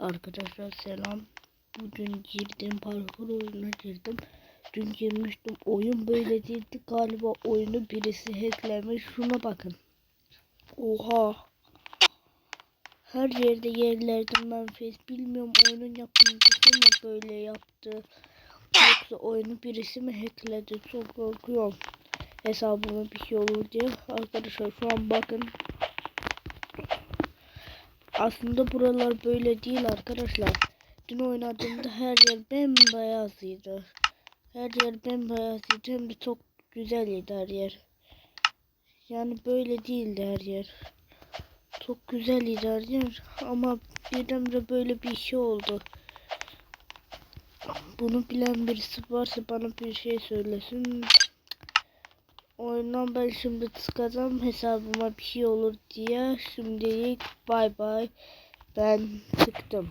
Arkadaşlar selam. Bugün girdim parkur oyununa girdim. Dün girmiştim oyun böyle değildi galiba oyunu birisi hacklemiş. Şuna bakın. Oha. Her yerde yerlerden menfez bilmiyorum oyunun yapımcısı mı böyle yaptı. Yoksa oyunu birisi mi hackledi çok korkuyorum. Hesabıma bir şey olur diye. Arkadaşlar şu an bakın aslında buralar böyle değil arkadaşlar. Dün oynadığımda her yer bembeyazıydı. Her yer bembeyazıydı hem de çok güzeldi her yer. Yani böyle değildi her yer. Çok güzeldi her yer ama birdenbire böyle bir şey oldu. Bunu bilen birisi varsa bana bir şey söylesin. Oyundan ben şimdi çıkacağım hesabıma bir şey olur diye. Şimdilik bay bay. Ben çıktım.